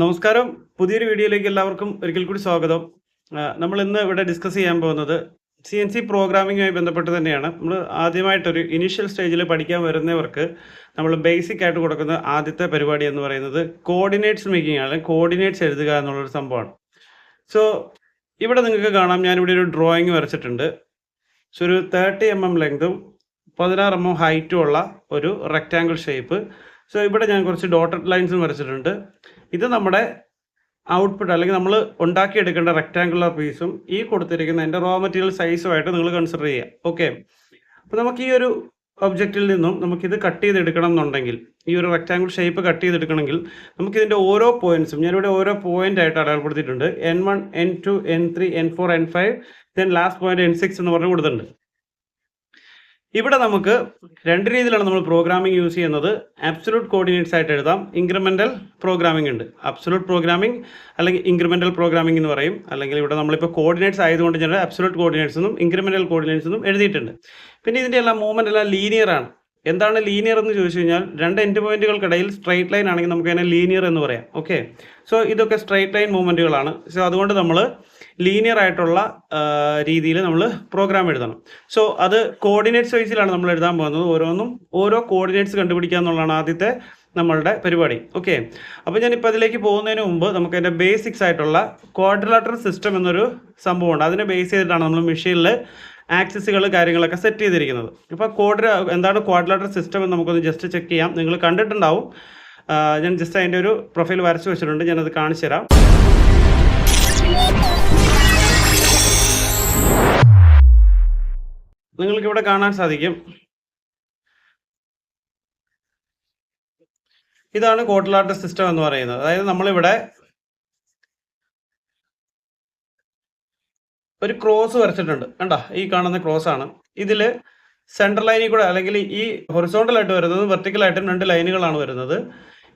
നമസ്കാരം. പുതിയൊരു വീഡിയോയിലേക്ക് എല്ലാവർക്കും ഒരിക്കൽ കൂടി സ്വാഗതം. നമ്മൾ ഇന്ന് ഇവിടെ ഡിസ്കസ് ചെയ്യാൻ പോകുന്നത് സി എൻ സി പ്രോഗ്രാമിങ്ങുമായി ബന്ധപ്പെട്ട് തന്നെയാണ്. നമ്മൾ ആദ്യമായിട്ടൊരു ഇനീഷ്യൽ സ്റ്റേജിൽ പഠിക്കാൻ വരുന്നവർക്ക് നമ്മൾ ബേസിക് ആയിട്ട് കൊടുക്കുന്ന ആദ്യത്തെ പരിപാടി എന്ന് പറയുന്നത് കോർഡിനേറ്റ്സ് മേക്കിംഗ് ആണ് കോർഡിനേറ്റ്സ് എഴുതുക എന്നുള്ളൊരു സംഭവമാണ്. സോ ഇവിടെ നിങ്ങൾക്ക് കാണാം. ഞാനിവിടെ ഒരു ഡ്രോയിങ് വരച്ചിട്ടുണ്ട്. സോ ഒരു തേർട്ടി എം എം ലെങ്തും പതിനാറ് എം എം ഹൈറ്റും ഉള്ള ഒരു റെക്റ്റാങ്കിൾ ഷേപ്പ് സോ ഇവിടെ ഞാൻ കുറച്ച് ഡോട്ടഡ് ലൈൻസും വരച്ചിട്ടുണ്ട്. ഇത് നമ്മുടെ ഔട്ട്പുട്ട് അല്ലെങ്കിൽ നമ്മൾ ഉണ്ടാക്കിയെടുക്കേണ്ട റെക്റ്റാങ്കുലർ പീസും ഈ കൊടുത്തിരിക്കുന്ന എന്റെ റോ മെറ്റീരിയൽ സൈസുമായിട്ട് നിങ്ങൾ കൺസിഡർ ചെയ്യുക. ഓക്കെ അപ്പോൾ നമുക്ക് ഈ ഒരു ഒബ്ജക്റ്റിൽ നിന്നും നമുക്കിത് കട്ട് ചെയ്തെടുക്കണം എന്നുണ്ടെങ്കിൽ ഈ ഒരു റെക്റ്റാങ്കിൾ ഷേപ്പ് കട്ട് ചെയ്തെടുക്കണമെങ്കിൽ നമുക്കിതിന്റെ ഓരോ പോയിന്റ്സും ഞാനിവിടെ ഓരോ പോയിന്റ് ആയിട്ട് അടയാളപ്പെടുത്തിയിട്ടുണ്ട്. N one N two N three N four N five then last point N six എന്ന് പറഞ്ഞ് കൊടുത്തിട്ടുണ്ട്. ഇവിടെ നമുക്ക് രണ്ട് രീതിയിലാണ് നമ്മൾ പ്രോഗ്രാമിംഗ് യൂസ് ചെയ്യുന്നത്. അബ്സലൂട്ട് കോർഡിനേറ്റ്സ് ആയിട്ട് എഴുതാം. ഇൻക്രിമെന്റൽ പ്രോഗ്രാമിംഗ് ഉണ്ട്. അബ്സലൂട്ട് പ്രോഗ്രാമിംഗ് അല്ലെങ്കിൽ ഇൻക്രിമെന്റൽ പ്രോഗ്രാമിംഗ് എന്ന് പറയും. അല്ലെങ്കിൽ ഇവിടെ നമ്മളിപ്പോൾ കോർഡിനേറ്റ്സ് ആയതുകൊണ്ട് ഞാൻ അബ്സലൂട്ട് കോർഡിനേറ്റ്സ് എന്നും ഇൻക്രിമെന്റൽ കോർഡിനേറ്റ്സ് എന്നും എഴുതിയിട്ടുണ്ട്. പിന്നെ ഇതിന്റെ എല്ലാം മൂവ്മെന്റ് എല്ലാം ലീനിയർ ആണ്. എന്താണ് ലീനിയർ എന്ന് ചോദിച്ചു കഴിഞ്ഞാൽ രണ്ട് എൻഡ് പോയിന്റുകൾക്കിടയിൽ സ്ട്രൈറ്റ് ലൈൻ ആണെങ്കിൽ നമുക്ക് അതിനെ ലീനിയർ എന്ന് പറയാം. ഓക്കെ സോ ഇതൊക്കെ സ്ട്രൈറ്റ് ലൈൻ മൂവ്മെന്റുകളാണ് സോ അതുകൊണ്ട് നമ്മൾ ലീനിയർ ആയിട്ടുള്ള രീതിയിൽ നമ്മൾ പ്രോഗ്രാം എഴുതണം. സോ അത് കോർഡിനേറ്റ്സ് വൈസിലാണ് നമ്മൾ എഴുതാൻ പോകുന്നത്. ഓരോന്നും ഓരോ കോർഡിനേറ്റ്സ് കണ്ടുപിടിക്കുക എന്നുള്ളതാണ് ആദ്യത്തെ നമ്മളുടെ പരിപാടി. ഓക്കെ അപ്പോൾ ഞാനിപ്പോൾ അതിലേക്ക് പോകുന്നതിന് മുമ്പ് നമുക്ക് അതിന്റെ ബേസിക്സ് ആയിട്ടുള്ള ക്വാഡ്രിലാറ്റർ സിസ്റ്റം എന്നൊരു സംഭവമുണ്ട്. അതിനെ ബേസ് ചെയ്തിട്ടാണ് നമ്മൾ മെഷീനിൽ ആക്സസുകൾ കാര്യങ്ങളൊക്കെ സെറ്റ് ചെയ്തിരിക്കുന്നത്. ഇപ്പോൾ കോഡ് എന്താണ് ക്വാഡ്ലാറ്റർ സിസ്റ്റം എന്ന് നമുക്കൊന്ന് ജസ്റ്റ് ചെക്ക് ചെയ്യാം. നിങ്ങൾ കണ്ടിട്ടുണ്ടാവും. ഞാൻ ജസ്റ്റ് അതിന്റെ ഒരു പ്രൊഫൈൽ വരച്ച് വെച്ചിട്ടുണ്ട്. ഞാനത് കാണിച്ചു തരാം. നിങ്ങൾക്കിവിടെ കാണാൻ സാധിക്കും. ഇതാണ് കോട്ടിലാട്ട് സിസ്റ്റം എന്ന് പറയുന്നത്. അതായത് നമ്മളിവിടെ ഒരു ക്രോസ് വരച്ചിട്ടുണ്ട്. കണ്ട? ഈ കാണുന്ന ക്രോസ് ആണ്. ഇതിൽ സെൻട്രൽ ലൈനിൽ കൂടെ അല്ലെങ്കിൽ ഈ ഹൊറിസോണ്ടൽ ആയിട്ട് വരുന്നത് വെർട്ടിക്കൽ ആയിട്ടും രണ്ട് ലൈനുകളാണ് വരുന്നത്.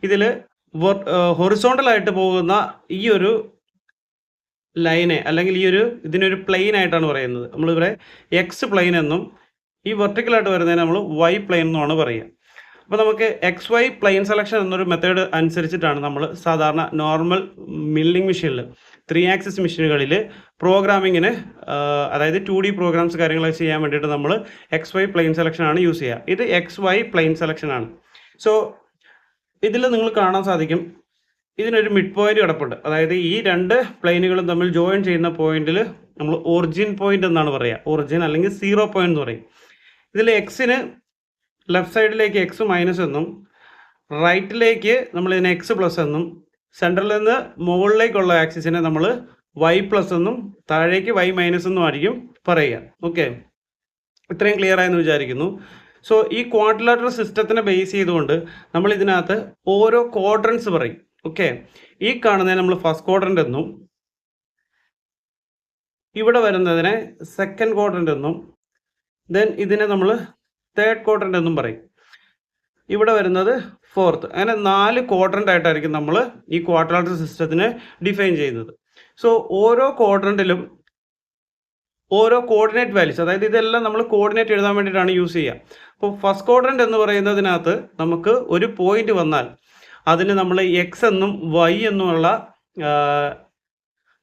ഇതിൽ ഹൊറിസോണ്ടൽ ആയിട്ട് പോകുന്ന ഈ ഒരു ലൈനെ അല്ലെങ്കിൽ ഈ ഒരു ഇതിനൊരു പ്ലെയിൻ ആയിട്ടാണ് പറയുന്നത്. നമ്മളിവിടെ എക്സ് പ്ലെയിൻ എന്നും ഈ വെർട്ടിക്കൽ ആയിട്ട് വരുന്നതിന് നമ്മൾ വൈ പ്ലെയിൻ എന്നുമാണ് പറയുക. അപ്പോൾ നമുക്ക് എക്സ് വൈ പ്ലെയിൻ സെലക്ഷൻ എന്നൊരു മെത്തേഡ് അനുസരിച്ചിട്ടാണ് നമ്മൾ സാധാരണ നോർമൽ മില്ലിംഗ് മെഷീനിൽ ത്രീ ആക്സിസ് മെഷീനുകളിൽ പ്രോഗ്രാമിങ്ങിന് അതായത് ടു ഡി പ്രോഗ്രാംസ് കാര്യങ്ങളൊക്കെ ചെയ്യാൻ വേണ്ടിയിട്ട് നമ്മൾ എക്സ് വൈ പ്ലെയിൻ സെലക്ഷൻ ആണ് യൂസ് ചെയ്യുക. ഇത് എക്സ് വൈ പ്ലെയിൻ സെലക്ഷൻ ആണ്. സോ ഇതിൽ നിങ്ങൾ കാണാൻ സാധിക്കും. ഇതിനൊരു മിഡ് പോയിന്റ് കിടപ്പുണ്ട്. അതായത് ഈ രണ്ട് പ്ലെയിനുകളും തമ്മിൽ ജോയിൻ ചെയ്യുന്ന പോയിന്റിൽ നമ്മൾ ഒറിജിൻ പോയിന്റ് എന്നാണ് പറയുക. ഒറിജിൻ അല്ലെങ്കിൽ സീറോ പോയിന്റ് എന്ന് പറയും. ഇതിൽ എക്സിന് ലെഫ്റ്റ് സൈഡിലേക്ക് എക്സ് മൈനസ് എന്നും റൈറ്റിലേക്ക് നമ്മൾ ഇതിന് എക്സ് പ്ലസ് എന്നും സെൻട്രലിൽ നിന്ന് മുകളിലേക്കുള്ള ആക്സിസിനെ നമ്മൾ വൈ പ്ലസ് എന്നും താഴേക്ക് വൈ മൈനസ് എന്നും ആയിരിക്കും പറയുക. ഓക്കെ ഇത്രയും ക്ലിയർ ആയെന്ന് വിചാരിക്കുന്നു. സോ ഈ ക്വാഡ്രിലാറ്റർ സിസ്റ്റത്തിനെ ബേസ് ചെയ്തുകൊണ്ട് നമ്മൾ ഇതിനകത്ത് ഓരോ ക്വാഡ്രൻസ് പറയും. ഓക്കെ ഈ കാണുന്നതിനെ നമ്മൾ ഫസ്റ്റ് ക്വാഡ്രന്റ് എന്നും ഇവിടെ വരുന്നതിനെ സെക്കൻഡ് ക്വാഡ്രന്റ് എന്നും ദെൻ ഇതിനെ നമ്മൾ തേർഡ് ക്വാഡ്രന്റ് എന്നും പറയും. ഇവിടെ വരുന്നത് ഫോർത്ത് അങ്ങനെ നാല് ക്വാഡ്രന്റ് ആയിട്ടായിരിക്കും നമ്മൾ ഈ ക്വാഡ്രാറ്റർ സിസ്റ്റത്തിനെ ഡിഫൈൻ ചെയ്യുന്നത്. സോ ഓരോ ക്വാഡ്രന്റിലും ഓരോ കോർഡിനേറ്റ് വാല്യൂസ് അതായത് ഇതെല്ലാം നമ്മൾ കോർഡിനേറ്റ് എഴുതാൻ വേണ്ടിയിട്ടാണ് യൂസ് ചെയ്യുക. അപ്പോൾ ഫസ്റ്റ് ക്വാഡ്രന്റ് എന്ന് പറയുന്നതിനകത്ത് നമുക്ക് ഒരു പോയിന്റ് വന്നാൽ അതിന് നമ്മൾ എക്സ് എന്നും വൈ എന്നുമുള്ള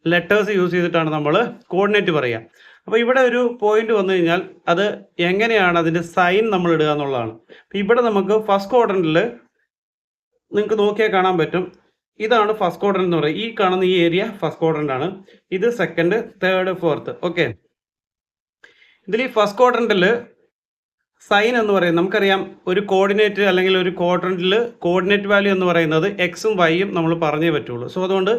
ലെറ്റേഴ്സ് യൂസ് ചെയ്തിട്ടാണ് നമ്മൾ കോർഡിനേറ്റ് പറയുക. അപ്പോൾ ഇവിടെ ഒരു പോയിന്റ് വന്നു കഴിഞ്ഞാൽ അത് എങ്ങനെയാണ് അതിന്റെ സൈൻ നമ്മൾ ഇടുക എന്നുള്ളതാണ്. അപ്പോൾ ഇവിടെ നമുക്ക് ഫസ്റ്റ് ക്വാഡ്രന്റിൽ നിങ്ങൾക്ക് നോക്കിയാൽ കാണാൻ പറ്റും. ഇതാണ് ഫസ്റ്റ് ക്വാഡ്രന്റ് എന്ന് പറയുന്നത്. ഈ കാണുന്ന ഈ ഏരിയ ഫസ്റ്റ് ക്വാഡ്രന്റ് ആണ്. ഇത് സെക്കൻഡ് തേർഡ് ഫോർത്ത് ഓക്കെ ഇതിൽ ഈ ഫസ്റ്റ് ക്വാഡ്രന്റിൽ സൈൻ എന്ന് പറയുന്നത് നമുക്കറിയാം ഒരു കോർഡിനേറ്റ് അല്ലെങ്കിൽ ഒരു ക്വാഡ്രന്റിൽ കോർഡിനേറ്റ് വാല്യൂ എന്ന് പറയുന്നത് എക്സും വൈയും നമ്മൾ പറഞ്ഞേ പറ്റുള്ളൂ. സോ അതുകൊണ്ട്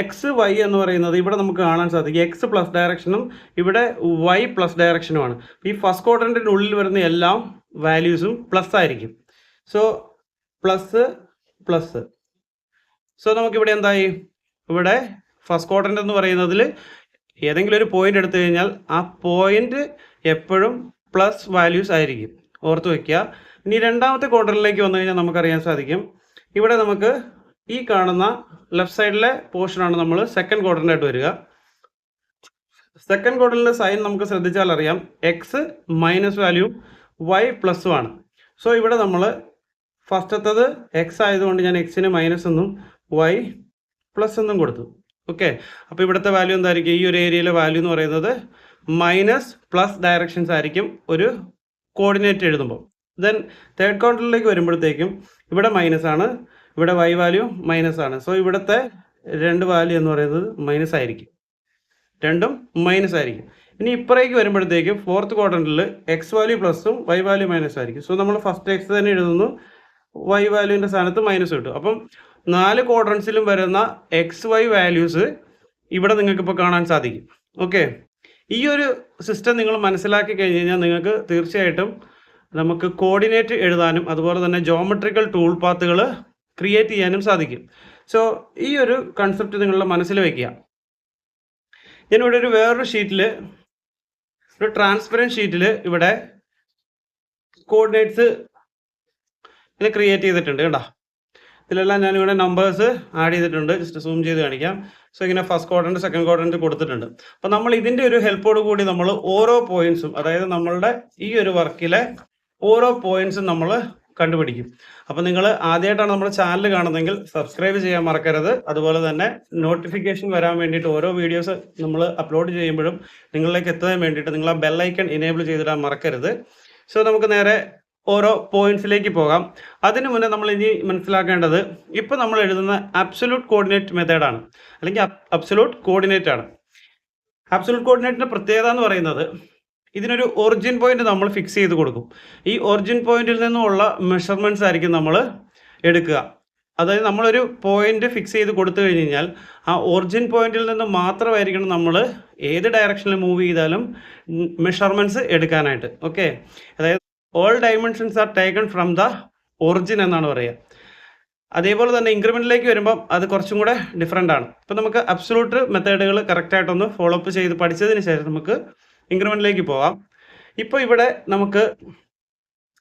എക്സ് വൈ എന്ന് പറയുന്നത് ഇവിടെ നമുക്ക് കാണാൻ സാധിക്കും. എക്സ് പ്ലസ് ഡയറക്ഷനും ഇവിടെ വൈ പ്ലസ് ഡയറക്ഷനുമാണ് ഈ ഫസ്റ്റ് ക്വാഡ്രന്റിന്റെ ഉള്ളിൽ വരുന്ന എല്ലാം വാല്യൂസും പ്ലസ് ആയിരിക്കും. സോ പ്ലസ് പ്ലസ് സോ നമുക്കിവിടെ എന്തായി? ഇവിടെ ഫസ്റ്റ് ക്വാഡ്രന്റ് എന്ന് പറയുന്നതിൽ ഏതെങ്കിലും ഒരു പോയിന്റ് എടുത്തു കഴിഞ്ഞാൽ ആ പോയിന്റ് എപ്പോഴും പ്ലസ് വാല്യൂസ് ആയിരിക്കും. ഓർത്ത് വയ്ക്കുക ഇനി രണ്ടാമത്തെ ക്വാർട്ടറിലേക്ക് വന്നു കഴിഞ്ഞാൽ നമുക്കറിയാൻ സാധിക്കും. ഇവിടെ നമുക്ക് ഈ കാണുന്ന ലെഫ്റ്റ് സൈഡിലെ പോർഷനാണ് നമ്മൾ സെക്കൻഡ് ക്വാർട്ടറിനായിട്ട് വരിക. സെക്കൻഡ് ക്വാർട്ടറിലെ സൈൻ നമുക്ക് ശ്രദ്ധിച്ചാൽ അറിയാം. X minus value Y plus ആണ് സോ ഇവിടെ നമ്മൾ ഫസ്റ്റത്തത് എക്സ് ആയതുകൊണ്ട് ഞാൻ എക്സിന് മൈനസ് എന്നും വൈ പ്ലസ് എന്നും കൊടുത്തു. ഓക്കെ അപ്പോൾ ഇവിടുത്തെ വാല്യൂ എന്തായിരിക്കും? ഈ ഒരു ഏരിയയിലെ വാല്യൂ എന്ന് പറയുന്നത് മൈനസ് പ്ലസ് ഡയറക്ഷൻസ് ആയിരിക്കും ഒരു കോർഡിനേറ്റ് എഴുതുമ്പോൾ ദെൻ തേർഡ് ക്വാർട്ടറിലേക്ക് വരുമ്പോഴത്തേക്കും ഇവിടെ മൈനസ് ആണ് ഇവിടെ വൈ വാല്യൂ മൈനസ് ആണ്. സോ ഇവിടുത്തെ രണ്ട് വാല്യൂ എന്ന് പറയുന്നത് മൈനസ് ആയിരിക്കും. രണ്ടും മൈനസ് ആയിരിക്കും. ഇനി ഇപ്പുറേക്ക് വരുമ്പോഴത്തേക്കും ഫോർത്ത് ക്വാർട്ടറിൽ എക്സ് വാല്യൂ പ്ലസും വൈ വാല്യൂ മൈനസ് ആയിരിക്കും. സോ നമ്മൾ ഫസ്റ്റ് എക്സ് തന്നെ എഴുതുന്നു. വൈ വാല്യൂവിന്റെ സ്ഥാനത്ത് മൈനസ് കിട്ടും. അപ്പം നാല് ക്വാഡ്രൻസിലും വരുന്ന എക്സ് വൈ വാല്യൂസ് ഇവിടെ നിങ്ങൾക്ക് ഇപ്പോൾ കാണാൻ സാധിക്കും. ഓക്കെ ഈ ഒരു സിസ്റ്റം നിങ്ങൾ മനസ്സിലാക്കി കഴിഞ്ഞ് കഴിഞ്ഞാൽ നിങ്ങൾക്ക് തീർച്ചയായിട്ടും നമുക്ക് കോർഡിനേറ്റ് എഴുതാനും അതുപോലെ തന്നെ ജോമെട്രിക്കൽ ടൂൾ പാത്തുകൾ ക്രിയേറ്റ് ചെയ്യാനും സാധിക്കും. സോ ഈ ഒരു കൺസെപ്റ്റ് നിങ്ങളുടെ മനസ്സിൽ വയ്ക്കുക ഞാനിവിടെ ഒരു വേറൊരു ഷീറ്റിൽ ഒരു ട്രാൻസ്പെറന്റ് ഷീറ്റിൽ ഇവിടെ കോർഡിനേറ്റ്സ് ഇത് ക്രിയേറ്റ് ചെയ്തിട്ടുണ്ട് കേട്ടോ ഇതിലെല്ലാം ഞാനിവിടെ നമ്പേഴ്സ് ആഡ് ചെയ്തിട്ടുണ്ട്. ജസ്റ്റ് സൂം ചെയ്ത് കാണിക്കാം. സോ ഇങ്ങനെ ഫസ്റ്റ് ക്വാഡ്രന്റ് സെക്കൻഡ് ക്വാഡ്രന്റ് കൊടുത്തിട്ടുണ്ട്. അപ്പോൾ നമ്മൾ ഇതിന്റെ ഒരു ഹെൽപ്പോട് കൂടി നമ്മൾ ഓരോ പോയിന്റ്സും അതായത് നമ്മളുടെ ഈ ഒരു വർക്കിലെ ഓരോ പോയിന്റ്സും നമ്മൾ കണ്ടുപിടിക്കും. അപ്പോൾ നിങ്ങൾ ആദ്യമായിട്ടാണ് നമ്മുടെ ചാനൽ കാണുന്നതെങ്കിൽ സബ്സ്ക്രൈബ് ചെയ്യാൻ മറക്കരുത്. അതുപോലെ തന്നെ നോട്ടിഫിക്കേഷൻ വരാൻ വേണ്ടിയിട്ട് ഓരോ വീഡിയോസ് നമ്മൾ അപ്ലോഡ് ചെയ്യുമ്പോഴും നിങ്ങളിലേക്ക് എത്താൻ വേണ്ടിയിട്ട് നിങ്ങൾ ആ ബെല്ലൈക്കൺ ഇനേബിൾ ചെയ്തിടാൻ മറക്കരുത്. സോ നമുക്ക് നേരെ ഓരോ പോയിന്റ്സിലേക്ക് പോകാം. അതിനു മുന്നേ നമ്മൾ ഇനി മനസ്സിലാക്കേണ്ടത് ഇപ്പോൾ നമ്മൾ എഴുതുന്ന അബ്സൊല്യൂട്ട് കോർഡിനേറ്റ് മെത്തേഡാണ് അല്ലെങ്കിൽ അബ്സൊല്യൂട്ട് കോർഡിനേറ്റ് ആണ്. അബ്സൊല്യൂട്ട് കോർഡിനേറ്റിന്റെ പ്രത്യേകത എന്ന് പറയുന്നത് ഇതിനൊരു ഒറിജിൻ പോയിന്റ് നമ്മൾ ഫിക്സ് ചെയ്ത് കൊടുക്കും. ഈ ഒറിജിൻ പോയിന്റിൽ നിന്നുമുള്ള മെഷർമെന്റ്സ് ആയിരിക്കും നമ്മൾ എടുക്കുക. അതായത് നമ്മളൊരു പോയിന്റ് ഫിക്സ് ചെയ്ത് കൊടുത്തു കഴിഞ്ഞ് കഴിഞ്ഞാൽ ആ ഒറിജിൻ പോയിന്റിൽ നിന്ന് മാത്രമായിരിക്കണം നമ്മൾ ഏത് ഡയറക്ഷനിൽ മൂവ് ചെയ്താലും മെഷർമെന്റ്സ് എടുക്കാനായിട്ട്. ഓക്കെ അതായത് all dimensions are taken from the origin എന്നാണ് പറയുക. അതേപോലെ തന്നെ ഇൻക്രിമെന്റിലേക്ക് വരുമ്പം അത് കുറച്ചും കൂടെ ഡിഫറെന്റ് ആണ്. ഇപ്പം നമുക്ക് അബ്സലൂട്ട് മെത്തേഡുകൾ കറക്റ്റായിട്ടൊന്ന് ഫോളോ അപ്പ് ചെയ്ത് പഠിച്ചതിന് ശേഷം നമുക്ക് ഇൻക്രിമെന്റിലേക്ക് പോവാം ഇപ്പോൾ ഇവിടെ നമുക്ക്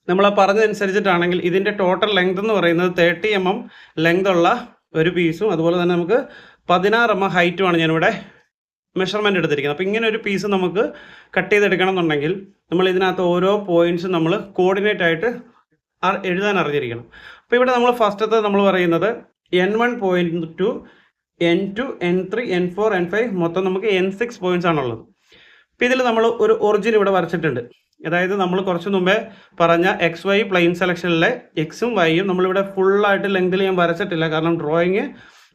നമ്മൾ പറഞ്ഞതനുസരിച്ചിട്ടാണെങ്കിൽ ഇതിന്റെ ടോട്ടൽ ലെങ്ത് എന്ന് പറയുന്നത് തേർട്ടി എം എം ലെങ്ത് ഉള്ള ഒരു പീസും അതുപോലെ തന്നെ നമുക്ക് പതിനാറ് എം എം ഹൈറ്റുമാണ് ഞാനിവിടെ മെഷർമെന്റ് എടുത്തിരിക്കുന്നത്. അപ്പോൾ ഇങ്ങനെ ഒരു പീസ് നമുക്ക് കട്ട് ചെയ്തെടുക്കണം എന്നുണ്ടെങ്കിൽ നമ്മൾ ഇതിനകത്ത് ഓരോ പോയിന്റ്സും നമ്മൾ കോർഡിനേറ്റ് ആയിട്ട് എഴുതാൻ അറിഞ്ഞിരിക്കണം. അപ്പോൾ ഇവിടെ നമ്മൾ ഫസ്റ്റത്തെ നമ്മൾ പറയുന്നത് N one point two N two N three N four N five മൊത്തം നമുക്ക് എൻ സിക്സ് പോയിന്റ്സ് ആണുള്ളത്. അപ്പോൾ ഇതിൽ നമ്മൾ ഒരു ഒറിജിൻ ഇവിടെ വരച്ചിട്ടുണ്ട്. അതായത് നമ്മൾ കുറച്ച് മുമ്പേ പറഞ്ഞ എക്സ് വൈ പ്ലെയിൻ സെലക്ഷനിലെ എക്സും വൈയും നമ്മളിവിടെ ഫുള്ളായിട്ട് ലെങ്തിൽ ഞാൻ വരച്ചിട്ടില്ല. കാരണം ഡ്രോയിങ്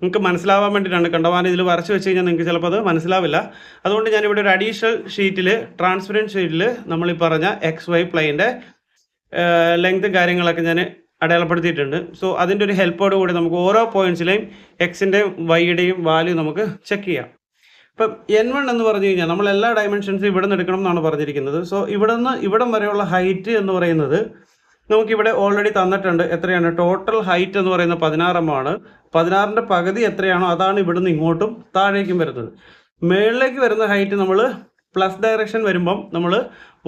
നിങ്ങൾക്ക് മനസ്സിലാവാൻ വേണ്ടിയിട്ടാണ്. കണ്ടവാൻ ഇതിൽ വരച്ച് വെച്ച് കഴിഞ്ഞാൽ നിങ്ങൾക്ക് ചിലപ്പോൾ അത് മനസ്സിലാവില്ല. അതുകൊണ്ട് ഞാനിവിടെ ഒരു അഡീഷണൽ ഷീറ്റിൽ ട്രാൻസ്പെറന്റ് ഷീറ്റിൽ നമ്മൾ ഈ പറഞ്ഞ എക്സ് വൈ പ്ലെയിന്റെ ലെങ്ത്തും കാര്യങ്ങളൊക്കെ ഞാൻ അടയാളപ്പെടുത്തിയിട്ടുണ്ട്. സോ അതിന്റെ ഒരു ഹെൽപ്പോട് കൂടി നമുക്ക് ഓരോ പോയിന്റ്സിലെയും എക്സിന്റെയും വൈയുടെയും വാല്യൂ നമുക്ക് ചെക്ക് ചെയ്യാം. ഇപ്പം എൻ വൺ എന്ന് പറഞ്ഞു കഴിഞ്ഞാൽ നമ്മൾ എല്ലാ ഡയമെൻഷൻസും ഇവിടെ നിന്ന് എടുക്കണം എന്നാണ് പറഞ്ഞിരിക്കുന്നത്. സോ ഇവിടെ നിന്ന് ഇവിടം വരെയുള്ള ഹൈറ്റ് എന്ന് പറയുന്നത് നമുക്കിവിടെ ഓൾറെഡി തന്നിട്ടുണ്ട്. എത്രയാണ്? ടോട്ടൽ ഹൈറ്റ് എന്ന് പറയുന്നത് പതിനാറമാണ് പതിനാറിന്റെ പകുതി എത്രയാണോ അതാണ് ഇവിടുന്ന് ഇങ്ങോട്ടും താഴേക്കും വരുന്നത്. മേളിലേക്ക് വരുന്ന ഹൈറ്റ് നമ്മൾ പ്ലസ് ഡയറക്ഷൻ വരുമ്പം നമ്മൾ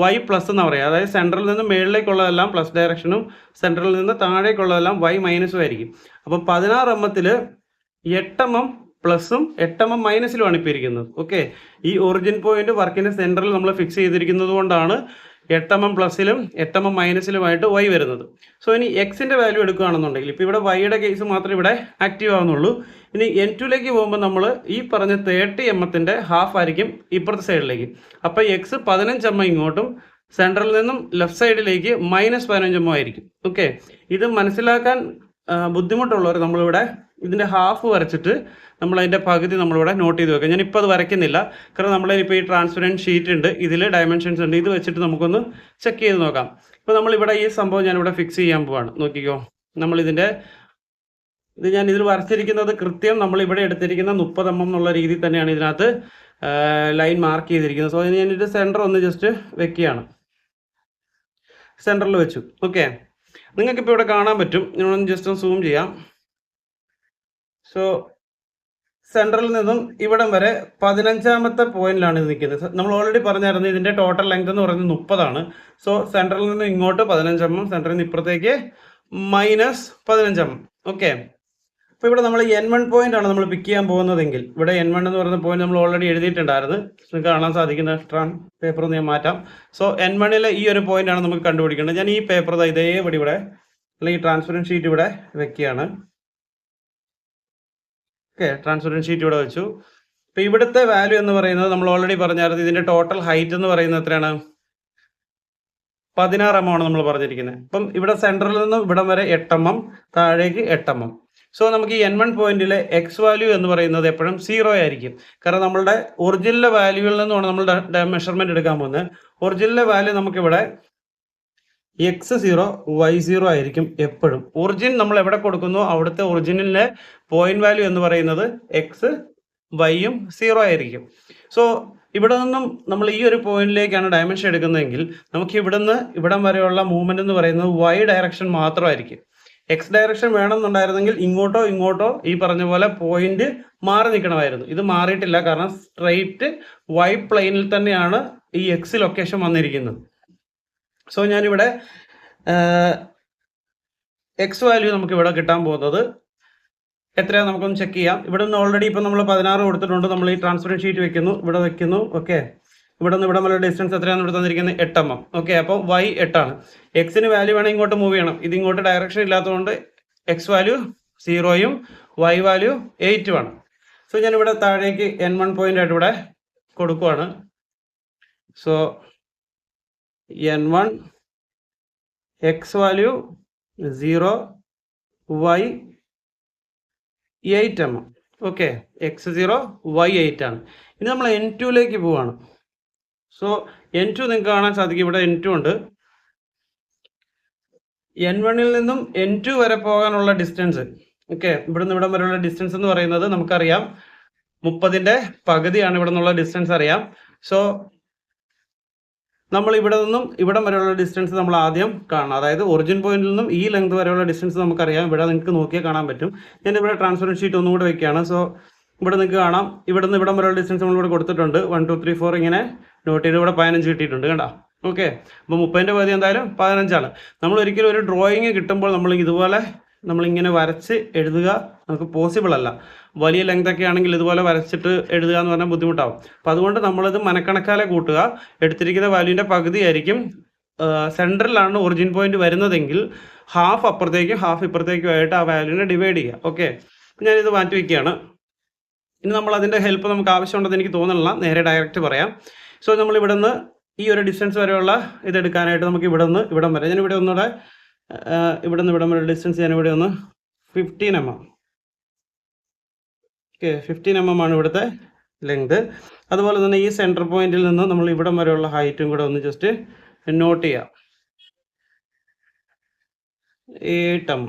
വൈ പ്ലസ് എന്ന് പറയുക അതായത് സെൻട്രൽ നിന്ന് മേളിലേക്കുള്ളതെല്ലാം പ്ലസ് ഡയറക്ഷനും സെൻട്രലിൽ നിന്ന് താഴേക്കുള്ളതെല്ലാം വൈ മൈനസും ആയിരിക്കും. അപ്പോൾ പതിനാറ് എമ്മത്തിൽ എം പ്ലസും എട്ട് എം എം മൈനസിലുമാണ് ഇപ്പോൾ ഇരിക്കുന്നത്. ഓക്കെ ഈ ഒറിജിൻ പോയിന്റ് വർക്കിന്റെ സെൻട്രൽ നമ്മൾ ഫിക്സ് ചെയ്തിരിക്കുന്നത് കൊണ്ടാണ് എട്ട് എം എം പ്ലസിലും എട്ട് എം എം മൈനസിലുമായിട്ട് വൈ വരുന്നത്. സോ ഇനി എക്സിന്റെ വാല്യൂ എടുക്കുകയാണെന്നുണ്ടെങ്കിൽ ഇപ്പോൾ ഇവിടെ വൈയുടെ കേസ് മാത്രമേ ഇവിടെ ആക്റ്റീവ് ആവുന്നുള്ളൂ. ഇനി എൻ ടുലേക്ക് പോകുമ്പോൾ നമ്മൾ ഈ പറഞ്ഞ തേർട്ടി എം എത്തിന്റെ ഹാഫ് ആയിരിക്കും ഇപ്പുറത്തെ സൈഡിലേക്ക് അപ്പോൾ എക്സ് പതിനഞ്ച് എം ഇങ്ങോട്ടും സെൻട്രലിൽ നിന്നും ലെഫ്റ്റ് സൈഡിലേക്ക് മൈനസ് പതിനഞ്ച് എം ആയിരിക്കും. ഓക്കെ ഇത് മനസ്സിലാക്കാൻ ബുദ്ധിമുട്ടുള്ളവർ നമ്മളിവിടെ ഇതിന്റെ ഹാഫ് വരച്ചിട്ട് നമ്മൾ അതിന്റെ പകുതി നമ്മളിവിടെ നോട്ട് ചെയ്ത് വെക്കാം. ഞാനിപ്പോൾ അത് വരയ്ക്കുന്നില്ല. കാരണം നമ്മളിപ്പോൾ ഈ ട്രാൻസ്പെറന്റ് ഷീറ്റ് ഉണ്ട്. ഇതിൽ ഡയമെൻഷൻസ് ഉണ്ട്. ഇത് വെച്ചിട്ട് നമുക്കൊന്ന് ചെക്ക് ചെയ്ത് നോക്കാം. ഇപ്പോൾ നമ്മളിവിടെ ഈ സംഭവം ഞാനിവിടെ ഫിക്സ് ചെയ്യാൻ പോവാണ്. നോക്കിക്കോ. നമ്മളിതിന്റെ ഇത് ഞാൻ ഇതിൽ വരച്ചിരിക്കുന്നത് കൃത്യം നമ്മൾ ഇവിടെ എടുത്തിരിക്കുന്ന മുപ്പത് എം എം എന്നുള്ള രീതിയിൽ തന്നെയാണ് ഇതിനകത്ത് ലൈൻ മാർക്ക് ചെയ്തിരിക്കുന്നത്. സോ ഞാൻ ഇതിന്റെ സെന്റർ ഒന്ന് ജസ്റ്റ് വെക്കുകയാണ്. സെന്ററിൽ വെച്ചു. ഓക്കെ നിങ്ങൾക്കിപ്പോൾ ഇവിടെ കാണാൻ പറ്റും. ഞാനൊന്ന് ജസ്റ്റ് ഒന്ന് സൂം ചെയ്യാം. സോ സെൻട്രലിൽ നിന്നും ഇവിടം വരെ പതിനഞ്ചാമത്തെ പോയിന്റിലാണ് നിൽക്കുന്നത്. നമ്മൾ ഓൾറെഡി പറഞ്ഞായിരുന്നു ഇതിന്റെ ടോട്ടൽ ലെങ്ത് എന്ന് പറയുന്നത് മുപ്പതാണ്. സോ സെൻട്രലിൽ നിന്ന് ഇങ്ങോട്ട് പതിനഞ്ചെണ്ണം സെൻട്രലിൽ നിന്ന് ഇപ്പുറത്തേക്ക് മൈനസ് പതിനഞ്ചെണ്ണം ഓക്കെ അപ്പോൾ ഇവിടെ നമ്മൾ എൻ വൺ പോയിന്റ് ആണ് നമ്മൾ പിക്ക് ചെയ്യാൻ പോകുന്നതെങ്കിൽ. ഇവിടെ എൻ വൺ എന്ന് പറയുന്ന പോയിന്റ് നമ്മൾ ഓൾറെഡി എഴുതിയിട്ടുണ്ടായിരുന്നു. നിങ്ങൾക്ക് കാണാൻ സാധിക്കുന്ന ട്രാൻ പേപ്പർ ഞാൻ മാറ്റാം. സോ എൻ വണ്ണിലെ ഈ ഒരു പോയിന്റ് ആണ് നമുക്ക് കണ്ടുപിടിക്കേണ്ടത്. ഞാൻ ഈ പേപ്പർ ഇതേപടി ഇവിടെ അല്ലെങ്കിൽ ട്രാൻസ്പെറന്റ് ഷീറ്റ് ഇവിടെ വെക്കുകയാണ്. ഓക്കെ ട്രാൻസ്പെറന്റ് ഷീറ്റ് ഇവിടെ വെച്ചു. ഇപ്പം ഇവിടുത്തെ വാല്യൂ എന്ന് പറയുന്നത് നമ്മൾ ഓൾറെഡി പറഞ്ഞായിരുന്നു. ഇതിന്റെ ടോട്ടൽ ഹൈറ്റ് എന്ന് പറയുന്നത് എത്രയാണ്? പതിനാറ് എം ആണ് നമ്മൾ പറഞ്ഞിരിക്കുന്നത് അപ്പം ഇവിടെ സെൻട്രൽ നിന്നും ഇവിടം വരെ എട്ട് എം എം താഴേക്ക് എട്ട് എം എം സോ നമുക്ക് ഈ എൻ വൺ പോയിന്റിലെ എക്സ് വാല്യൂ എന്ന് പറയുന്നത് എപ്പോഴും സീറോ ആയിരിക്കും. കാരണം നമ്മളുടെ ഒറിജിനൽ വാല്യൂവിൽ നിന്നുമാണ് നമ്മൾ മെഷർമെന്റ് എടുക്കാൻ പോകുന്നത്. ഒറിജിനൽ വാല്യൂ നമുക്കിവിടെ എക്സ് സീറോ വൈ സീറോ ആയിരിക്കും എപ്പോഴും. ഒറിജിൻ നമ്മൾ എവിടെ കൊടുക്കുന്നു? അവിടുത്തെ ഒറിജിനിലെ പോയിന്റ് വാല്യൂ എന്ന് പറയുന്നത് എക്സ് വൈയും സീറോ ആയിരിക്കും. സോ ഇവിടെ നിന്നും നമ്മൾ ഈ ഒരു പോയിന്റിലേക്കാണ് ഡയമെൻഷൻ എടുക്കുന്നതെങ്കിൽ നമുക്ക് ഇവിടുന്ന് ഇവിടം വരെയുള്ള മൂവ്മെന്റ് എന്ന് പറയുന്നത് വൈ ഡയറക്ഷൻ മാത്രമായിരിക്കും. എക്സ് ഡയറക്ഷൻ വേണമെന്നുണ്ടായിരുന്നെങ്കിൽ ഇങ്ങോട്ടോ ഇങ്ങോട്ടോ ഈ പറഞ്ഞ പോലെ പോയിന്റ് മാറി നിൽക്കണമായിരുന്നു. ഇത് മാറിയിട്ടില്ല. കാരണം സ്ട്രെയിറ്റ് വൈ പ്ലെയിനിൽ തന്നെയാണ് ഈ എക്സ് ലൊക്കേഷൻ വന്നിരിക്കുന്നത്. സോ ഞാനിവിടെ എക്സ് വാല്യൂ നമുക്ക് ഇവിടെ കിട്ടാൻ പോകുന്നത്. എത്രയാണ് നമുക്കൊന്ന് ചെക്ക് ചെയ്യാം. ഇവിടെ നിന്ന് ഓൾറെഡി ഇപ്പം നമ്മൾ പതിനാറ് കൊടുത്തിട്ടുണ്ട്. നമ്മൾ ഈ ട്രാൻസ്പെറന്റ് ഷീറ്റ് വെക്കുന്നു. ഇവിടെ വെക്കുന്നു. ഓക്കെ ഇവിടെ നിന്ന് ഇവിടെ വരെ ഡിസ്റ്റൻസ് എത്രയാണ് ഇവിടെ തന്നിരിക്കുന്നത്? എട്ട് എം എം ഓക്കെ അപ്പോൾ വൈ എട്ടാണ് എക്സിന് വാല്യൂ വേണമെങ്കിൽ ഇങ്ങോട്ട് മൂവ് ചെയ്യണം. ഇത് ഇങ്ങോട്ട് ഡയറക്ഷൻ ഇല്ലാത്തതുകൊണ്ട് എക്സ് വാല്യൂ സീറോയും വൈ വാല്യൂ എയ്റ്റും ആണ്. സോ ഞാനിവിടെ താഴേക്ക് എൻ വൺ പോയിന്റ് ആയിട്ട് ഇവിടെ കൊടുക്കുവാണ്. So N x value value zero Y eight M okay X zero Y eight ആണ്. ഇനി നമ്മൾ എൻ ടുവിലേക്ക് പോവാണ്. സോ എൻ ടു നിങ്ങൾക്ക് കാണാൻ സാധിക്കും. ഇവിടെ എൻ ടു ഉണ്ട്. എൻ വണ്ണിൽ നിന്നും എൻ ടു വരെ പോകാനുള്ള ഡിസ്റ്റൻസ് ഓക്കെ ഇവിടുന്ന് ഇവിടം വരെയുള്ള ഡിസ്റ്റൻസ് എന്ന് പറയുന്നത് നമുക്കറിയാം. മുപ്പതിന്റെ പകുതിയാണ് ഇവിടെ നിന്നുള്ള ഡിസ്റ്റൻസ് അറിയാം. സോ നമ്മൾ ഇവിടെ നിന്നും ഇവിടം വരെയുള്ള ഡിസ്റ്റൻസ് നമ്മൾ ആദ്യം കാണണം. അതായത് ഒറിജിൻ പോയിന്റിൽ നിന്നും ഈ ലെങ്ത് വരെയുള്ള ഡിസ്റ്റൻസ് നമുക്കറിയാം. ഇവിടെ നിങ്ങൾക്ക് നോക്കിയാൽ കാണാൻ പറ്റും. ഞാൻ ഇവിടെ ട്രാൻസ്പെറന്റ് ഷീറ്റ് ഒന്നും കൂടെ വെക്കുകയാണ്. സോ ഇവിടെ നിങ്ങൾക്ക് കാണാം. ഇവിടെ നിന്ന് ഇവിടം വരെയുള്ള ഡിസ്റ്റൻസ് നമ്മൾ ഇവിടെ കൊടുത്തിട്ടുണ്ട്. വൺ ടു ത്രീ ഫോർ ഇങ്ങനെ നോട്ട് ചെയ്ത് ഇവിടെ പതിനഞ്ച് കിട്ടിയിട്ടുണ്ട് കണ്ടോ? ഓക്കെ അപ്പോൾ മുപ്പതിന്റെ പകുതി എന്തായാലും പതിനഞ്ചാണ്. നമ്മൾ ഒരിക്കലും ഒരു ഡ്രോയിങ് കിട്ടുമ്പോൾ നമ്മൾ ഇതുപോലെ നമ്മളിങ്ങനെ വരച്ച് എഴുതുക നമുക്ക് പോസിബിൾ അല്ല. വലിയ ലെങ്ത് ഒക്കെ ആണെങ്കിൽ ഇതുപോലെ വരച്ചിട്ട് എഴുതുക എന്ന് പറഞ്ഞാൽ ബുദ്ധിമുട്ടാവും. അപ്പോൾ അതുകൊണ്ട് നമ്മളിത് മനക്കണക്കാലെ കൂട്ടുക. എടുത്തിരിക്കുന്ന വാല്യൂവിന്റെ പകുതി ആയിരിക്കും സെൻട്രലിലാണ് ഒറിജിൻ പോയിന്റ് വരുന്നതെങ്കിൽ ഹാഫ് അപ്പുറത്തേക്കും ഹാഫ് ഇപ്പുറത്തേക്കും ആയിട്ട് ആ വാല്യൂനെ ഡിവൈഡ് ചെയ്യുക. ഓക്കെ ഞാനിത് മാറ്റി വയ്ക്കുകയാണ് ഇനി നമ്മൾ അതിന്റെ ഹെൽപ്പ് നമുക്ക് ആവശ്യമുണ്ടെന്ന് എനിക്ക് തോന്നുന്നില്ല നേരെ ഡയറക്റ്റ് പറയാം. സോ നമ്മൾ ഇവിടെ നിന്ന് ഈ ഒരു ഡിസ്റ്റൻസ് വരെയുള്ള ഇത് എടുക്കാനായിട്ട് നമുക്ക് ഇവിടെ നിന്ന് ഇവിടം വരെ ഞാൻ ഇവിടെ ഒന്നുകൂടെ ഇവിടെ നിന്ന് ഇവിടം വരെ ഡിസ്റ്റൻസ് ഞാൻ ഇവിടെ ഒന്ന് fifteen M M fifteen M M ആണ് ഇവിടുത്തെ ലെങ്ത് അതുപോലെ തന്നെ ഈ സെന്റർ പോയിന്റിൽ നിന്ന് നമ്മൾ ഇവിടം വരെയുള്ള ഹൈറ്റും കൂടെ ഒന്ന് ജസ്റ്റ് നോട്ട് ചെയ്യാം. എയ്റ്റ് എം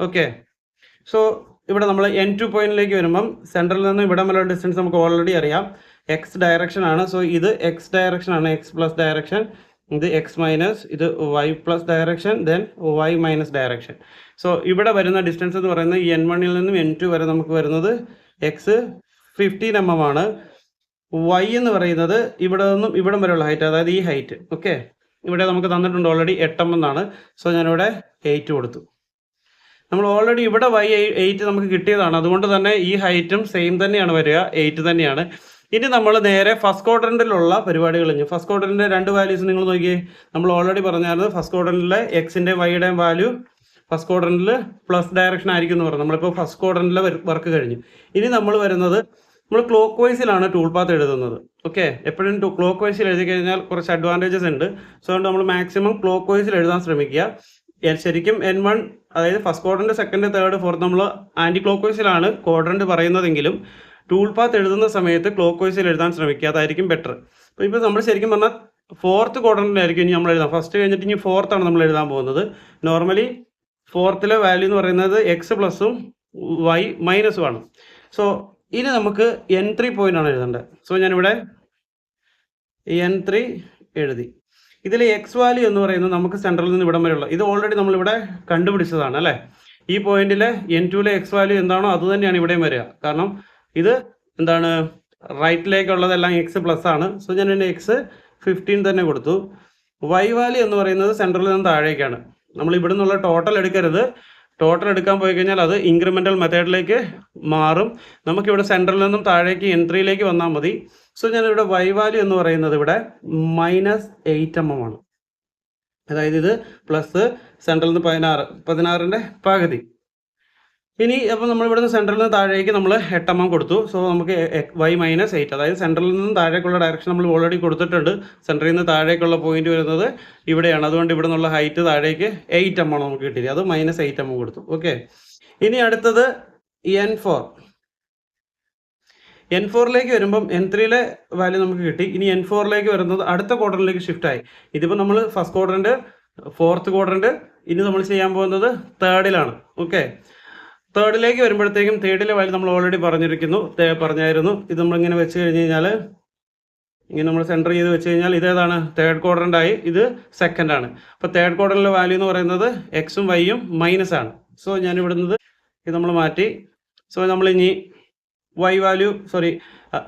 ഓക്കെ സോ ഇവിടെ നമ്മൾ എൻ ടു പോയിന്റിലേക്ക് വരുമ്പം സെൻട്രലിൽ നിന്ന് ഇവിടം വരെയുള്ള ഡിസ്റ്റൻസ് നമുക്ക് ഓൾറെഡി അറിയാം. എക്സ് ഡയറക്ഷൻ ആണ്. സോ ഇത് എക്സ് ഡയറക്ഷൻ ആണ്. എക്സ് പ്ലസ് ഡയറക്ഷൻ ഇത് എക്സ് മൈനസ് ഇത് Y plus direction then Y minus direction so ഇവിടെ വരുന്ന ഡിസ്റ്റൻസ് എന്ന് പറയുന്നത് എൻ വണ്ണിൽ നിന്നും എൻ ടു വരെ നമുക്ക് വരുന്നത് എക്സ് ഫിഫ്റ്റീൻ എം എം ആണ്. വൈ എന്ന് പറയുന്നത് ഇവിടെ നിന്നും ഇവിടം വരെയുള്ള ഹൈറ്റ് അതായത് ഈ ഹൈറ്റ് ഓക്കെ ഇവിടെ നമുക്ക് തന്നിട്ടുണ്ട് ഓൾറെഡി എട്ട് എം എന്നാണ്. സോ ഞാനിവിടെ എയ്റ്റ് കൊടുത്തു. നമ്മൾ ഓൾറെഡി ഇവിടെ വൈ എയ്റ്റ് നമുക്ക് കിട്ടിയതാണ്. അതുകൊണ്ട് തന്നെ ഈ ഹൈറ്റും സെയിം തന്നെയാണ് വരിക. എയ്റ്റ് തന്നെയാണ്. ഇനി നമ്മൾ നേരെ ഫസ്റ്റ് ക്വാർട്ടറിലുള്ള പരിപാടികൾ കഴിഞ്ഞു ഫസ്റ്റ് ക്വാർട്ടറിന്റെ രണ്ട് വാല്യൂസ് നിങ്ങൾ നോക്കിയേ. നമ്മൾ ഓൾറെഡി പറഞ്ഞായിരുന്നു ഫസ്റ്റ് ക്വാഡ്രന്റിലെ എക്സിന്റെ വൈയുടെയും വാല്യൂ ഫസ്റ്റ് ക്വാർട്ടറിൽ പ്ലസ് ഡയറക്ഷൻ ആയിരിക്കും എന്ന് പറഞ്ഞു. നമ്മളിപ്പോൾ ഫസ്റ്റ് ക്വാർട്ടറിലെ വർക്ക് കഴിഞ്ഞു. ഇനി നമ്മൾ വരുന്നത് നമ്മൾ ക്ലോക്ക് വൈസിലാണ് ടൂൾ പാത്ത് എഴുതുന്നത്. ഓക്കെ എപ്പോഴും ക്ലോക്ക് വൈസിൽ എഴുതി കഴിഞ്ഞാൽ കുറച്ച് അഡ്വാന്റേജസ് ഉണ്ട്. സോ അതുകൊണ്ട് നമ്മൾ മാക്സിമം ക്ലോക്ക് വൈസിൽ എഴുതാൻ ശ്രമിക്കുക. ശരിക്കും എൻ വൺ അതായത് ഫസ്റ്റ് ക്വാർട്ടറിന്റെ സെക്കൻഡ് തേർഡ് ഫോർത്ത് നമ്മൾ ആന്റി ക്ലോക്ക് വൈസിലാണ് ക്വാർട്ടറിന്റെ പറയുന്നതെങ്കിലും ടൂൾ പാത്ത് എഴുതുന്ന സമയത്ത് ക്ലോക്ക് വൈസിൽ എഴുതാൻ ശ്രമിക്കുക. അതായിരിക്കും ബെറ്റർ അപ്പോൾ ഇപ്പോൾ നമ്മൾ ശരിക്കും പറഞ്ഞാൽ ഫോർത്ത് ക്വാഡ്രന്റിലായിരിക്കും ഇനി നമ്മൾ എഴുതാം. ഫസ്റ്റ് കഴിഞ്ഞിട്ട് ഇനി ഫോർത്ത് ആണ് നമ്മൾ എഴുതാൻ പോകുന്നത്. നോർമലി ഫോർത്തിലെ വാല്യൂ എന്ന് പറയുന്നത് എക്സ് പ്ലസും വൈ മൈനസും ആണ്. സോ ഇനി നമുക്ക് എൻ ത്രീ പോയിന്റ് ആണ് എഴുതേണ്ടത് സോ ഞാനിവിടെ എൻ ത്രീ എഴുതി. ഇതിൽ എക്സ് വാല്യൂ എന്ന് പറയുന്നത് നമുക്ക് സെൻട്രലിൽ നിന്ന് ഇവിടം വരെയുള്ള ഇത് ഓൾറെഡി നമ്മളിവിടെ കണ്ടുപിടിച്ചതാണ് അല്ലേ? ഈ പോയിന്റിലെ എൻ ടുവിലെ എക്സ് വാല്യൂ എന്താണോ അത് തന്നെയാണ് ഇവിടെയും വരിക. കാരണം ഇത് എന്താണ് റൈറ്റിലേക്കുള്ളതെല്ലാം എക്സ് പ്ലസ് ആണ്. സോ ഞാൻ എന്റെ എക്സ് ഫിഫ്റ്റീൻ തന്നെ കൊടുത്തു. വൈ വാലി എന്ന് പറയുന്നത് സെൻട്രലിൽ നിന്ന് താഴേക്കാണ്. നമ്മൾ ഇവിടെ നിന്നുള്ള ടോട്ടൽ എടുക്കരുത്. ടോട്ടൽ എടുക്കാൻ പോയി കഴിഞ്ഞാൽ അത് ഇൻക്രിമെന്റൽ മെത്തേഡിലേക്ക് മാറും. നമുക്കിവിടെ സെൻട്രലിൽ നിന്നും താഴേക്ക് എൻട്രിയിലേക്ക് വന്നാൽ മതി. സോ ഞാനിവിടെ വൈ വാല്യൂ എന്ന് പറയുന്നത് ഇവിടെ മൈനസ് എയ്റ്റ് എം എം ആണ്. അതായത് ഇത് പ്ലസ് സെൻട്രലിൽ നിന്ന് പതിനാറ് പതിനാറിന്റെ പകുതി. ഇനി അപ്പോൾ നമ്മൾ ഇവിടുന്ന് സെൻട്രലിൽ നിന്ന് താഴേക്ക് നമ്മൾ എട്ടെണ്ണം കൊടുത്തു. സോ നമുക്ക് വൈ മൈനസ് എയ്റ്റ് അതായത് സെൻട്രലിൽ നിന്ന് താഴേക്കുള്ള ഡയറക്ഷൻ നമ്മൾ ഓൾറെഡി കൊടുത്തിട്ടുണ്ട്. സെൻട്രലിൽ നിന്ന് താഴേക്കുള്ള പോയിന്റ് വരുന്നത് ഇവിടെയാണ്. അതുകൊണ്ട് ഇവിടെ നിന്നുള്ള ഹൈറ്റ് താഴേക്ക് എയ്റ്റ് എം ആണ് നമുക്ക് കിട്ടിയത്. അത് മൈനസ് എയ്റ്റ് എം കൊടുത്തു. ഓക്കെ ഇനി അടുത്തത് എൻ ഫോർ എൻ ഫോറിലേക്ക് വരുമ്പം എൻ ത്രീയിലെ വാല്യൂ നമുക്ക് കിട്ടി. ഇനി എൻ ഫോറിലേക്ക് വരുന്നത് അടുത്ത ക്വാർട്ടറിലേക്ക് ഷിഫ്റ്റ് ആയി. ഇതിപ്പോൾ നമ്മൾ ഫസ്റ്റ് ക്വാർട്ടറിന്റെ ഫോർത്ത് ക്വാർട്ടറിന്റെ ഇനി നമ്മൾ ചെയ്യാൻ പോകുന്നത് തേർഡിലാണ് ഓക്കെ തേർഡിലേക്ക് വരുമ്പോഴത്തേക്കും തേർഡിലെ വാല്യൂ നമ്മൾ ഓൾറെഡി പറഞ്ഞിരിക്കുന്നു. പറഞ്ഞായിരുന്നു. ഇത് നമ്മളിങ്ങനെ വെച്ച് കഴിഞ്ഞ് കഴിഞ്ഞാൽ ഇങ്ങനെ നമ്മൾ സെന്റർ ചെയ്ത് വെച്ച് കഴിഞ്ഞാൽ ഇതേതാണ്. തേർഡ് ക്വാഡ്രന്റ് ഇത് സെക്കൻഡ് ആണ്. അപ്പോൾ തേർഡ് ക്വാർട്ടറിലെ വാല്യൂ എന്ന് പറയുന്നത് എക്സും വൈയും മൈനസ് ആണ്. സോ ഞാൻ ഇത് നമ്മൾ മാറ്റി. സോ നമ്മൾ ഇനി വൈ വാല്യൂ സോറി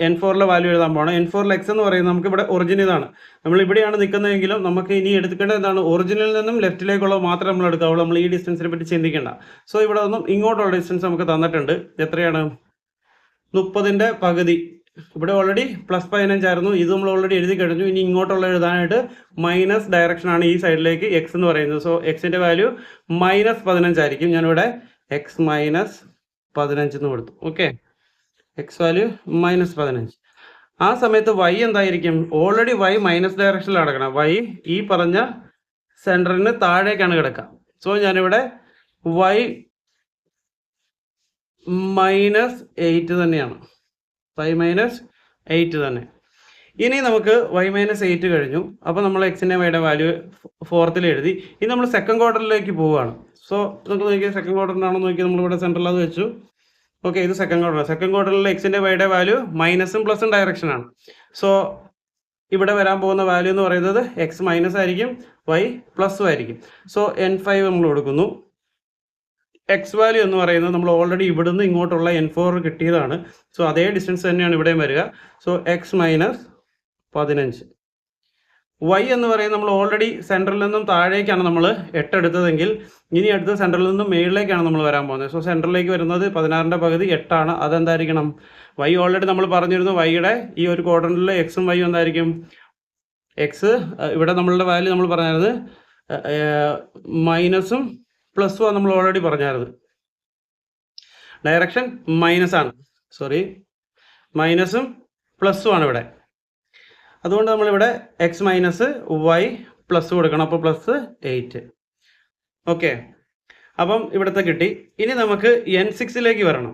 എൻ ഫോറിലെ വാല്യൂ എഴുതാൻ പോകണം എൻ ഫോറിൽ എക്സ് എന്ന് പറയുന്നത് നമുക്ക് ഇവിടെ ഒറിജിൻ ഇതാണ്. നമ്മൾ ഇവിടെയാണ് നിൽക്കുന്നതെങ്കിലും നമുക്ക് ഇനി എടുക്കേണ്ടത് എന്താണ്? ഒറിജിനിൽ നിന്നും ലെഫ്റ്റിലേക്കുള്ള മാത്രം നമ്മൾ എടുക്കാവുള്ളൂ. നമ്മൾ ഈ ഡിസ്റ്റൻസിനെ പറ്റി ചിന്തിക്കേണ്ട. സോ ഇവിടെ നിന്നും ഇങ്ങോട്ടുള്ള ഡിസ്റ്റൻസ് നമുക്ക് തന്നിട്ടുണ്ട്. എത്രയാണ് മുപ്പതിന്റെ പകുതി. ഇവിടെ ഓൾറെഡി പ്ലസ് പതിനഞ്ചായിരുന്നു ഇത് നമ്മൾ ഓൾറെഡി എഴുതി കഴിഞ്ഞു. ഇനി ഇങ്ങോട്ടുള്ള എഴുതാനായിട്ട് മൈനസ് ഡയറക്ഷനാണ് ഈ സൈഡിലേക്ക് എക്സ് എന്ന് പറയുന്നത്. സോ എക്സിന്റെ വാല്യൂ മൈനസ് പതിനഞ്ചായിരിക്കും ഞാനിവിടെ എക്സ് മൈനസ് പതിനഞ്ച് എന്ന് കൊടുത്തു. ഓക്കെ എക്സ് വാല്യൂ മൈനസ് പതിനഞ്ച്. ആ സമയത്ത് വൈ എന്തായിരിക്കും? ഓൾറെഡി വൈ മൈനസ് ഡയറക്ഷനിൽ കിടക്കണം വൈ ഈ പറഞ്ഞ സെന്ററിന് താഴേക്കാണ് കിടക്കുക. സോ ഞാനിവിടെ വൈ മൈനസ് എയ്റ്റ് തന്നെയാണ്. വൈ മൈനസ് എയ്റ്റ് തന്നെ. ഇനി നമുക്ക് വൈ മൈനസ് എയ്റ്റ് കഴിഞ്ഞു. അപ്പോൾ നമ്മൾ എക്സിന്റെ വൈയുടെ വാല്യൂ ഫോർത്തിൽ എഴുതി. ഇനി നമ്മൾ സെക്കൻഡ് ക്വാർട്ടറിലേക്ക് പോവുകയാണ്. സോ നമുക്ക് നോക്കിയാൽ സെക്കൻഡ് ക്വാർട്ടറിനാണോ നോക്കി നമ്മളിവിടെ സെൻട്രൽ അത് വെച്ചു. ഓക്കെ ഇത് സെക്കൻഡ് ക്വാർട്ടർ സെക്കൻഡ് ക്വാർട്ടറിൽ എക്സിന്റെ വൈയുടെ വാല്യൂ മൈനസും പ്ലസും ഡയറക്ഷനാണ് സോ ഇവിടെ വരാൻ പോകുന്ന വാല്യൂ എന്ന് പറയുന്നത് എക്സ് മൈനസ് ആയിരിക്കും വൈ പ്ലസും ആയിരിക്കും. സോ എൻ ഫൈവ് നമ്മൾ കൊടുക്കുന്നു. എക്സ് വാല്യൂ എന്ന് പറയുന്നത് നമ്മൾ ഓൾറെഡി ഇവിടുന്ന് ഇങ്ങോട്ടുള്ള എൻ ഫോർ കിട്ടിയതാണ്. സോ അതേ ഡിസ്റ്റൻസ് തന്നെയാണ് ഇവിടെയും വരിക. സോ എക്സ് മൈനസ് പതിനഞ്ച്. വൈ എന്ന് പറയുന്നത് നമ്മൾ ഓൾറെഡി സെന്ററിൽ നിന്നും താഴേക്കാണ് നമ്മൾ എട്ടെടുത്തതെങ്കിൽ ഇനി അടുത്ത സെന്ററിൽ നിന്നും മേളിലേക്കാണ് നമ്മൾ വരാൻ പോകുന്നത്. സോ സെന്ററിലേക്ക് വരുന്നത് പതിനാറിന്റെ പകുതി എട്ടാണ്. അതെന്തായിരിക്കണം? വൈ ഓൾറെഡി നമ്മൾ പറഞ്ഞിരുന്നു വൈയുടെ ഈ ഒരു ക്വാർട്ടറിൽ എക്സും വൈയും എന്തായിരിക്കും? എക്സ് ഇവിടെ നമ്മളുടെ വാല്യൂ നമ്മൾ പറഞ്ഞായിരുന്നു മൈനസും പ്ലസും നമ്മൾ ഓൾറെഡി പറഞ്ഞായിരുന്നു ഡയറക്ഷൻ മൈനസ് ആണ്. സോറി മൈനസും പ്ലസും ആണ് ഇവിടെ. അതുകൊണ്ട് നമ്മളിവിടെ എക്സ് മൈനസ് വൈ പ്ലസ് കൊടുക്കണം. അപ്പോൾ പ്ലസ് എയ്റ്റ് ഓക്കെ അപ്പം ഇവിടുത്തെ കിട്ടി. ഇനി നമുക്ക് എൻ സിക്സിലേക്ക് വരണം.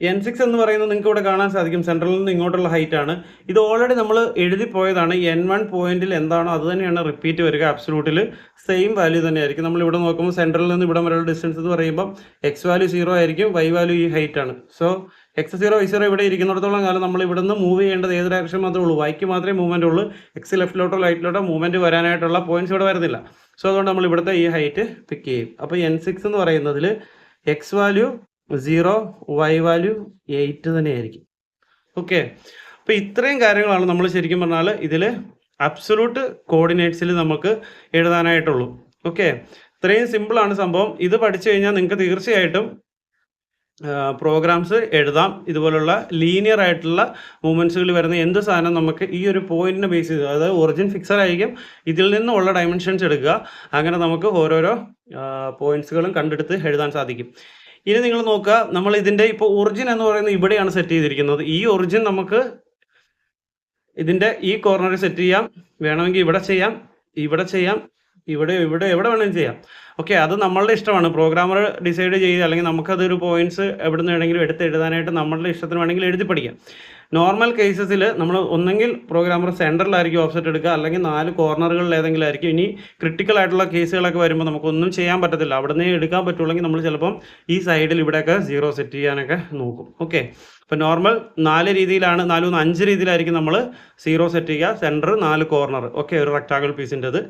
എൻ സിക്സ് എന്ന് പറയുന്നത് നിങ്ങൾക്ക് ഇവിടെ കാണാൻ സാധിക്കും. സെൻട്രലിൽ നിന്ന് ഇങ്ങോട്ടുള്ള ഹൈറ്റ് ആണ്. ഇത് ഓൾറെഡി നമ്മൾ എഴുതി പോയതാണ്. എൻ വൺ പോയിന്റിൽ എന്താണോ അത് തന്നെയാണ് റിപ്പീറ്റ് വരിക. അബ്സലൂട്ടിൽ സെയിം വാല്യൂ തന്നെയായിരിക്കും. നമ്മൾ ഇവിടെ നോക്കുമ്പോൾ സെൻട്രലിൽ നിന്ന് ഇവിടെ വരെയുള്ള ഡിസ്റ്റൻസ് എന്ന് പറയുമ്പോൾ എക്സ് വാല്യൂ സീറോ ആയിരിക്കും. വൈ വാല്യൂ ഈ ഹൈറ്റ് ആണ്. So X zero Y zero ഇവിടെ ഇരിക്കുന്നിടത്തോളം കാലം നമ്മൾ ഇവിടെ നിന്ന് മൂവ് ചെയ്യേണ്ടത് ഏത് ഡയറക്ഷൻ മാത്രമേ ഉള്ളൂ. വൈക്ക് മാത്രമേ മൂവ്മെന്റ് ഉള്ളൂ. എക്സ് ലെഫ്റ്റിലോട്ടോ റൈറ്റിലോട്ടോ മൂവ്മെന്റ് വരാനായിട്ടുള്ള പോയിന്റ്സ് ഇവിടെ വരുന്നില്ല. സോ അതുകൊണ്ട് നമ്മൾ ഇവിടുത്തെ ഈ ഹൈറ്റ് പിക്ക് ചെയ്യും. അപ്പോൾ എൻ സിക്സ് എന്ന് പറയുന്നതിൽ X value zero Y value eight തന്നെയായിരിക്കും ഓക്കെ അപ്പോൾ ഇത്രയും കാര്യങ്ങളാണ് നമ്മൾ ശരിക്കും പറഞ്ഞാൽ ഇതിൽ അബ്സൊലൂട്ട് കോർഡിനേറ്റ്സിൽ നമുക്ക് എഴുതാനായിട്ടുള്ളൂ. ഓക്കെ ഇത്രയും സിമ്പിളാണ് സംഭവം. ഇത് പഠിച്ചു കഴിഞ്ഞാൽ നിങ്ങൾക്ക് തീർച്ചയായിട്ടും പ്രോഗ്രാംസ് എഴുതാം. ഇതുപോലുള്ള ലീനിയർ ആയിട്ടുള്ള മൂവ്മെന്റ്സുകൾ വരുന്ന എന്ത് സാധനം നമുക്ക് ഈ ഒരു പോയിന്റിനെ ബേസ് ചെയ്ത് അതായത് ഒറിജിൻ ഫിക്സർ ആയിരിക്കും ഇതിൽ നിന്നുള്ള ഡയമെൻഷൻസ് എടുക്കുക. അങ്ങനെ നമുക്ക് ഓരോരോ പോയിന്റ്സുകളും കണ്ടെടുത്ത് എഴുതാൻ സാധിക്കും. ഇനി നിങ്ങൾ നോക്കുക നമ്മൾ ഇതിന്റെ ഇപ്പോൾ ഒറിജിൻ എന്ന് പറയുന്നത് ഇവിടെയാണ് സെറ്റ് ചെയ്തിരിക്കുന്നത്. ഈ ഒറിജിൻ നമുക്ക് ഇതിന്റെ ഈ കോർണറിൽ സെറ്റ് ചെയ്യാം. വേണമെങ്കിൽ ഇവിടെ ചെയ്യാം ഇവിടെ ചെയ്യാം ഇവിടെ ഇവിടെ എവിടെ വേണമെങ്കിലും ചെയ്യാം. ഓക്കെ അത് നമ്മളുടെ ഇഷ്ടമാണ്. പ്രോഗ്രാമർ ഡിസൈഡ് ചെയ്ത് അല്ലെങ്കിൽ നമുക്കതൊരു പോയിന്റ്സ് എവിടെ നിന്ന് വേണമെങ്കിലും എടുത്ത് എഴുതാനായിട്ട് നമ്മളുടെ ഇഷ്ടത്തിന് വേണമെങ്കിൽ എഴുതി പഠിക്കാം. നോർമൽ കേസസിൽ നമ്മൾ ഒന്നെങ്കിൽ പ്രോഗ്രാമർ സെന്ററിലായിരിക്കും ഓഫ്സെറ്റ് എടുക്കുക. അല്ലെങ്കിൽ നാല് കോർണറുകളിൽ ഏതെങ്കിലും ആയിരിക്കും. ഇനി ക്രിട്ടിക്കൽ ആയിട്ടുള്ള കേസുകളൊക്കെ വരുമ്പോൾ നമുക്കൊന്നും ചെയ്യാൻ പറ്റത്തില്ല. അവിടെ നിന്ന് എടുക്കാൻ പറ്റുള്ളെങ്കിൽ നമ്മൾ ചിലപ്പം ഈ സൈഡിൽ ഇവിടെയൊക്കെ സീറോ സെറ്റ് ചെയ്യാനൊക്കെ നോക്കും. ഓക്കെ അപ്പോൾ നോർമൽ നാല് രീതിയിലാണ് നാല് അഞ്ച് രീതിയിലായിരിക്കും നമ്മൾ സീറോ സെറ്റ് ചെയ്യുക. സെന്റർ നാല് കോർണർ ഓക്കെ ഒരു റെക്ടാങ്കിൾ പീസിന്റെത്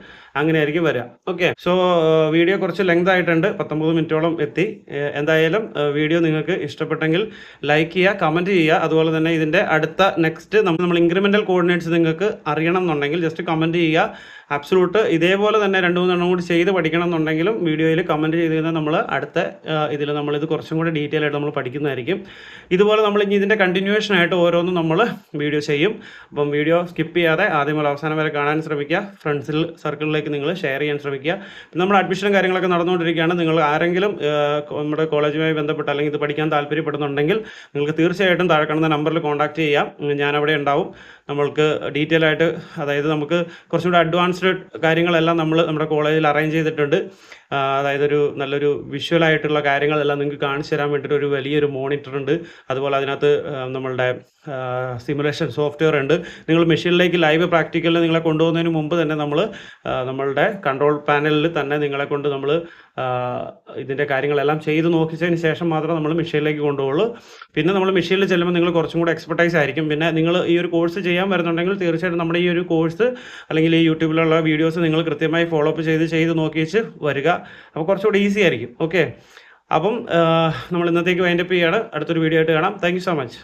അങ്ങനെയായിരിക്കും വരിക. ഓക്കെ സോ വീഡിയോ കുറച്ച് ലെങ്ത് ആയിട്ടുണ്ട് പത്തൊമ്പത് മിനിറ്റോളം എത്തി. എന്തായാലും വീഡിയോ നിങ്ങൾക്ക് ഇഷ്ടപ്പെട്ടെങ്കിൽ ലൈക്ക് ചെയ്യുക കമന്റ് ചെയ്യുക. അതുപോലെ തന്നെ ഇതിന്റെ അടുത്ത നെക്സ്റ്റ് നമ്മൾ നമ്മൾ ഇൻക്രിമെന്റൽ കോർഡിനേറ്റ്സ് നിങ്ങൾക്ക് അറിയണം എന്നുണ്ടെങ്കിൽ ജസ്റ്റ് കമന്റ് ചെയ്യുക. അബ്സലൂട്ട് ഇതേപോലെ തന്നെ രണ്ട് മൂന്നെണ്ണം കൂടി ചെയ്ത് പഠിക്കണം എന്നുണ്ടെങ്കിലും വീഡിയോയിൽ കമന്റ് ചെയ്ത് കഴിഞ്ഞാൽ നമ്മൾ അടുത്ത ഇതിൽ നമ്മളിത് കുറച്ചും കൂടി ഡീറ്റെയിൽ ആയിട്ട് നമ്മൾ പഠിക്കുന്നതായിരിക്കും. ഇതുപോലെ നമ്മൾ ഇനി ഇതിന്റെ കണ്ടിന്യൂവേഷൻ ആയിട്ട് ഓരോന്നും നമ്മൾ വീഡിയോ ചെയ്യും. അപ്പം വീഡിയോ സ്കിപ്പ് ചെയ്യാതെ ആദ്യം മുതൽ അവസാനം വരെ കാണാൻ ശ്രമിക്കുക. ഫ്രണ്ട്സിൽ സർക്കിളിലേക്ക് നിങ്ങൾ ഷെയർ ചെയ്യാൻ ശ്രമിക്കുക. നമ്മൾ അഡ്മിഷൻ കാര്യങ്ങളൊക്കെ നടന്നുകൊണ്ടിരിക്കുകയാണ്. നിങ്ങൾ ആരെങ്കിലും നമ്മുടെ കോളേജുമായി ബന്ധപ്പെട്ട് അല്ലെങ്കിൽ ഇത് പഠിക്കാൻ താല്പര്യപ്പെടുന്നുണ്ടെങ്കിൽ നിങ്ങൾക്ക് തീർച്ചയായിട്ടും താഴെ കാണുന്ന നമ്പറിൽ കോൺടാക്ട് ചെയ്യാം. ഞാൻ അവിടെ ഉണ്ടാവും. നമ്മൾക്ക് ഡീറ്റെയിൽ ആയിട്ട് അതായത് നമുക്ക് കുറച്ചുകൂടി അഡ്വാൻസ്ഡ് കാര്യങ്ങളെല്ലാം നമ്മൾ നമ്മുടെ കോളേജിൽ അറേഞ്ച് ചെയ്തിട്ടുണ്ട്. അതായത് ഒരു നല്ലൊരു വിഷ്വൽ ആയിട്ടുള്ള കാര്യങ്ങളെല്ലാം നിങ്ങൾക്ക് കാണിച്ചു തരാൻ വേണ്ടിയിട്ട് ഒരു വലിയൊരു മോണിറ്റർ ഉണ്ട്. അതുപോലെ അതിനകത്ത് നമ്മളുടെ സിമുലേഷൻ സോഫ്റ്റ്വെയർ ഉണ്ട്. നിങ്ങൾ മെഷീനിലേക്ക് ലൈവ് പ്രാക്ടിക്കലിൽ നിങ്ങളെ കൊണ്ടുപോകുന്നതിന് മുമ്പ് തന്നെ നമ്മൾ നമ്മളുടെ കൺട്രോൾ പാനലിൽ തന്നെ നിങ്ങളെ കൊണ്ട് നമ്മൾ ഇതിന്റെ കാര്യങ്ങളെല്ലാം ചെയ്ത് നോക്കിച്ചതിന് ശേഷം മാത്രം നമ്മൾ മെഷീനിലേക്ക് കൊണ്ടുപോകുള്ളൂ പിന്നെ നമ്മൾ മെഷീനിൽ ചെല്ലുമ്പോൾ നിങ്ങൾ കുറച്ചും കൂടെ എക്സ്പെർട്ടൈസ് ആയിരിക്കും. പിന്നെ നിങ്ങൾ ഈ ഒരു കോഴ്സ് ചെയ്യാൻ വരുന്നുണ്ടെങ്കിൽ തീർച്ചയായിട്ടും നമ്മുടെ ഈ ഒരു കോഴ്സ് അല്ലെങ്കിൽ ഈ യൂട്യൂബിലുള്ള വീഡിയോസ് നിങ്ങൾ കൃത്യമായി ഫോളോ അപ്പ് ചെയ്ത് ചെയ്ത് നോക്കിയിട്ട് വരിക. അപ്പോൾ കുറച്ചുകൂടി ഈസി ആയിരിക്കും. ഓക്കെ അപ്പം നമ്മൾ ഇന്നത്തേക്ക് വൈൻഡപ്പ് ചെയ്യാണ്. അടുത്തൊരു വീഡിയോ ആയിട്ട് കാണാം. Thank so much